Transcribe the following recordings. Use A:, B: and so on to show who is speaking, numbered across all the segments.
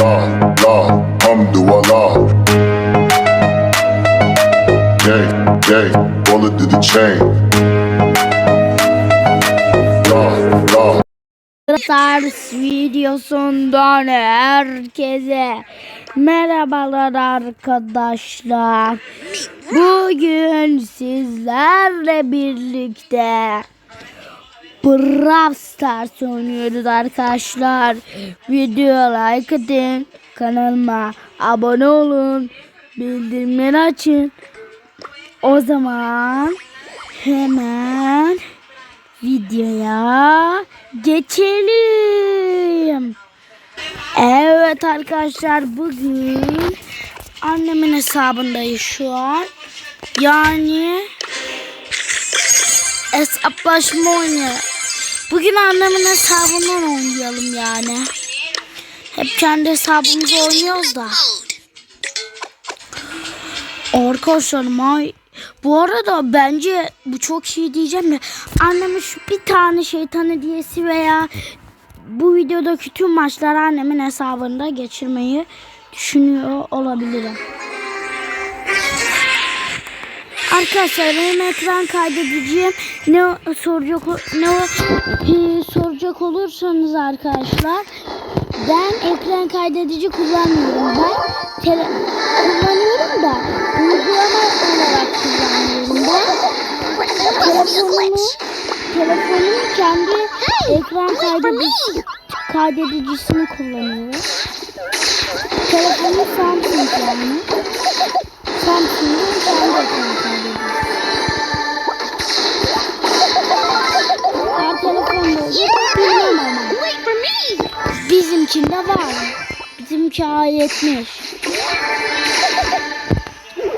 A: La la hamdulillah. Gang gang bullet to the chain. La
B: videosundan herkese merhabalar arkadaşlar. Bugün sizlerle birlikte Brawl Stars oynuyoruz arkadaşlar. Videoya like atın, kanalıma abone olun, bildirimleri açın. O zaman hemen videoya geçelim. Evet arkadaşlar bugün annemin hesabındayız şu an. Yani hesaplaşma oynuyor. Bugün annemin hesabından oynayalım yani. Hep kendi hesabımızı oynuyoruz da. Arkadaşlar may bu arada bence bu çok iyi diyeceğim ya. Annemin şu bir tane şeytan hediyesi veya bu videodaki tüm maçları annemin hesabında geçirmeyi düşünüyor olabilirim. Arkadaşlar benim ekran kaydedeceğim ne soracak ne e, soracak olursanız arkadaşlar ben ekran kaydedici kullanmıyorum. Ben tele, kullanıyorum da uygulama olarak kullanıyorum. Ben telefonumu telefonumun kendi ekran kaydedici, kaydedicisini kullanıyorum. Telefonum Samsung yani. Samsung'un kendi ekran Bizimki ayetmiş.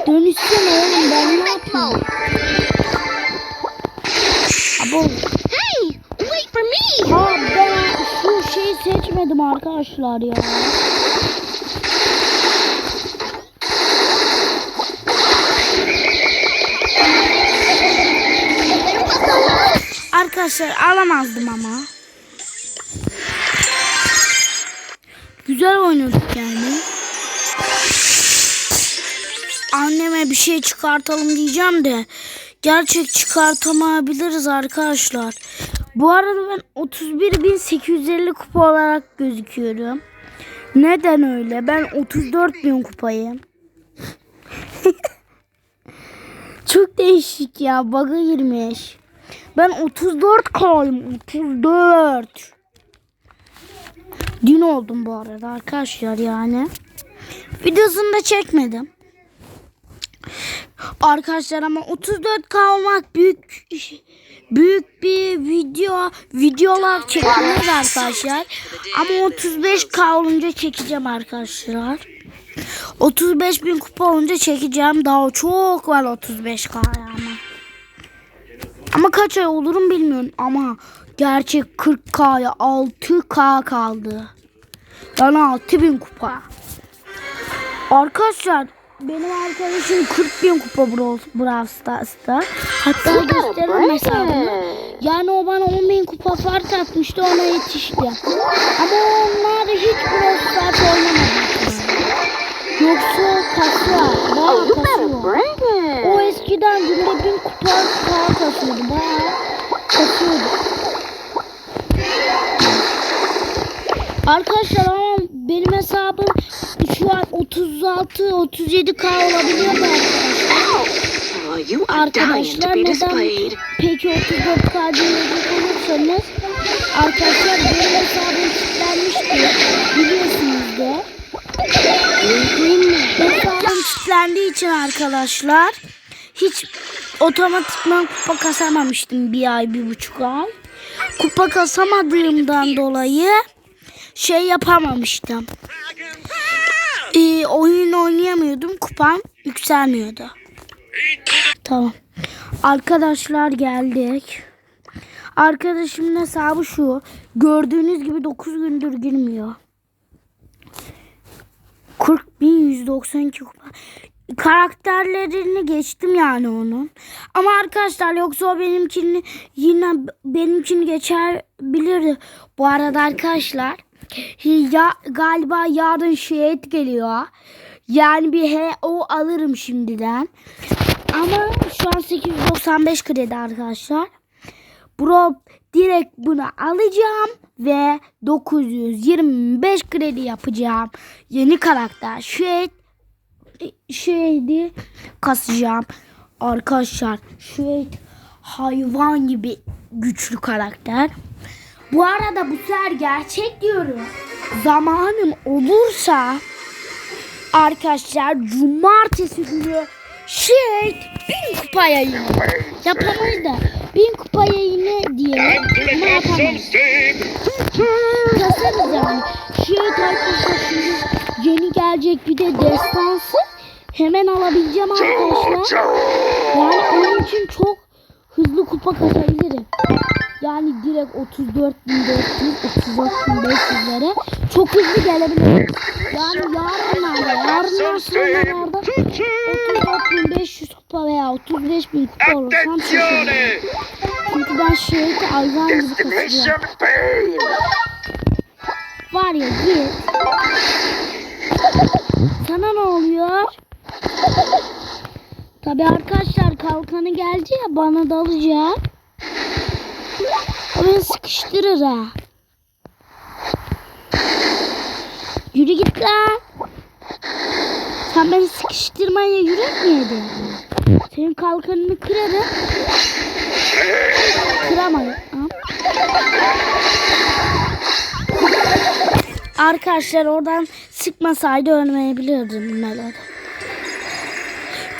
B: Dönüşsene oğlum ben ne yapayım? Abo.
C: Hey, wait for me!
B: Ha ben şu şeyi seçmedim arkadaşlar ya. Arkadaşlar alamazdım ama. Güzel oynuyorduk yani. Anneme bir şey çıkartalım diyeceğim de gerçek çıkartamayabiliriz arkadaşlar. Bu arada ben 31.850 kupa olarak gözüküyorum. Neden öyle? Ben 34.000 kupayım. Çok değişik ya. Bug'a girmiş. Ben 34 kaldım. 34. Dün oldum bu arada arkadaşlar yani. Videosunu da çekmedim. Arkadaşlar ama 34 kalmak büyük büyük bir video videolar çekeceğiz arkadaşlar. Ama 35 k olunca çekeceğim arkadaşlar. 35 bin kupa olunca çekeceğim. Daha çok var 35 k ama. Ama kaç ay olurum bilmiyorum ama gerçek 40k'ya 6k kaldı. Yani 6000 kupa. Arkadaşlar benim arkadaşım 40 bin kupa Brawl, Brawl Stars'ta. Hatta gösteririm hesabını. Yani o bana 10 bin kupa fark atmıştı ona yetişti. Ama onlar hiç Brawl Stars oynamadı. Yoksa kası var. Bayağı kası var.
C: Bring
B: O eskiden günde bin kupa daha kasıyordu. Bayağı kasıyordu. Arkadaşlar ama benim hesabım şu an 36-37k olabiliyor mu arkadaşlar? Arkadaşlar neden peki 34k diyecek olursanız arkadaşlar benim hesabım kilitlenmişti. Biliyorsunuz da. Hesabım kilitlendiği için arkadaşlar hiç otomatikman kupa kasamamıştım bir ay bir buçuk ay. Kupa kasamadığımdan dolayı şey yapamamıştım. Ee, oyun oynayamıyordum. Kupam yükselmiyordu. Tamam. Arkadaşlar geldik. Arkadaşımın hesabı şu. Gördüğünüz gibi 9 gündür girmiyor. 40.192 kupa. Karakterlerini geçtim yani onun. Ama arkadaşlar yoksa o benimkini yine benimkini geçer bilirdi. Bu arada arkadaşlar Ya, galiba yarın şehit geliyor. Yani bir HO alırım şimdiden. Ama şu an 895 kredi arkadaşlar. Bro direkt bunu alacağım ve 925 kredi yapacağım. Yeni karakter şehit şeydi kasacağım. Arkadaşlar şehit hayvan gibi güçlü karakter. Bu arada bu sefer gerçek diyorum. Zamanım olursa arkadaşlar cumartesi günü şey bin kupa yayını. Yapamayız da bin kupa yayını diye ama yapamayız. Kasarız yani. Şey arkadaşlar şimdi yeni gelecek bir de destansı hemen alabileceğim arkadaşlar. Yani onun için çok hızlı kupa kasabilirim. Yani direkt 34.400, 34.500'lere çok hızlı gelebilirim. Yani yarınlarda, yarından sonralarda 34.500 kupa veya 35.000 kupa olursam şaşırırım. Çünkü ben şehirde hayvan gibi kasıyorum. Var ya git. Sana ne oluyor? Tabi arkadaşlar kalkanı geldi ya bana dalacak. O beni sıkıştırır ha. Yürü git lan. Sen beni sıkıştırmaya yürek mi? Senin kalkanını kırarım. Kıramayın. Arkadaşlar oradan sıkmasaydı ölmeyebilirdim Melody.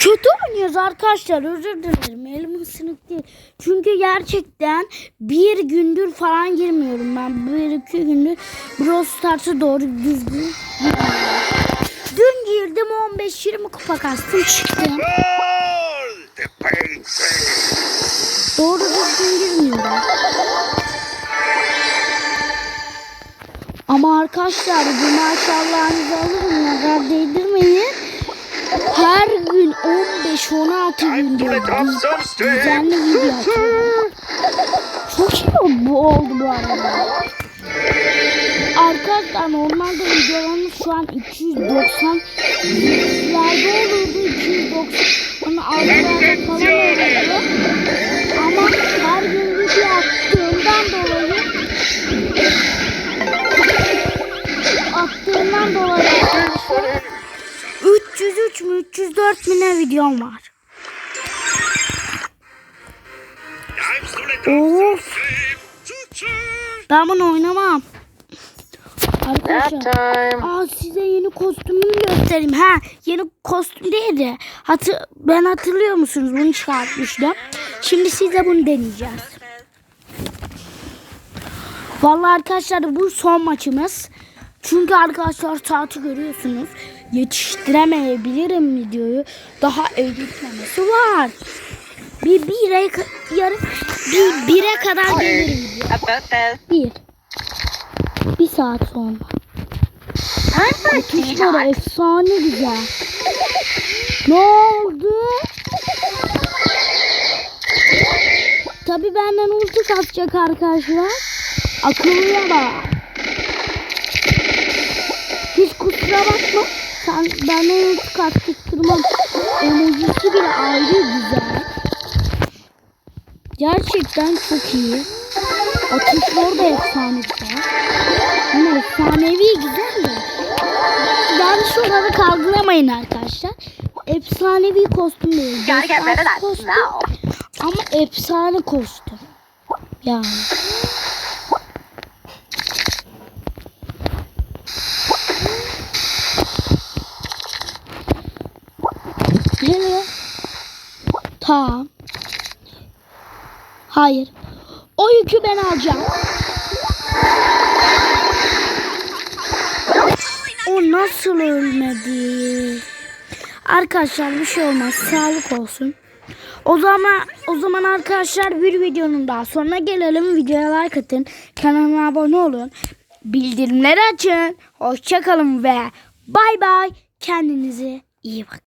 B: Kötü oynuyoruz arkadaşlar özür dilerim elim ısınık değil. Çünkü gerçekten bir gündür falan girmiyorum ben. Bir iki gündür Brawl Stars'a doğru düzgün. Dün girdim 15-20 kupa kastım çıktım. Doğru düzgün girmiyorum. Ama arkadaşlar bu maşallahınızı alırım nazar değdirmeyin. Her gün 15-16 gün diyor. Düz- Düzenli video atıyorum. Çok iyi bu oldu bu arada. Arkadaşlar normalde videolarımız şu an 290 yüzlerde olurdu. 290 onu altlarda falan olurdu. Ama her gün video attığımdan dolayı attığımdan dolayı 303 mü 304 mü ne videom var. Of. Ben bunu oynamam. Arkadaşlar. Aa, size yeni kostümümü göstereyim. Ha, yeni kostüm değil de. Hatı, ben hatırlıyor musunuz? Bunu çıkartmıştım. Şimdi size bunu deneyeceğiz. Vallahi arkadaşlar bu son maçımız. Çünkü arkadaşlar saati görüyorsunuz. Yetiştiremeyebilirim videoyu. Daha editlemesi var. Bir bire yarım bir bire kadar gelir video.
C: About this.
B: Bir. Bir saat sonra. Tuşları efsane güzel. Ne oldu? Tabi benden ulti katacak arkadaşlar. Akıllıya bak. Hiç kusura bakma. Sen benden ulti kattırmam. Emojisi bile ayrı güzel. Gerçekten çok iyi. Atışlar da efsane güzel. Ama efsanevi güzel de. Yani şuraları kaldıramayın arkadaşlar. Efsanevi kostüm değil.
C: That
B: kostüm. Ama efsane kostüm. Yani. Tamam. Hayır. O yükü ben alacağım. O nasıl ölmedi? Arkadaşlar bir şey olmaz. Sağlık olsun. O zaman o zaman arkadaşlar bir videonun daha sonuna gelelim. Videoya like atın. Kanalıma abone olun. Bildirimleri açın. Hoşçakalın ve bay bay. Kendinize iyi bakın.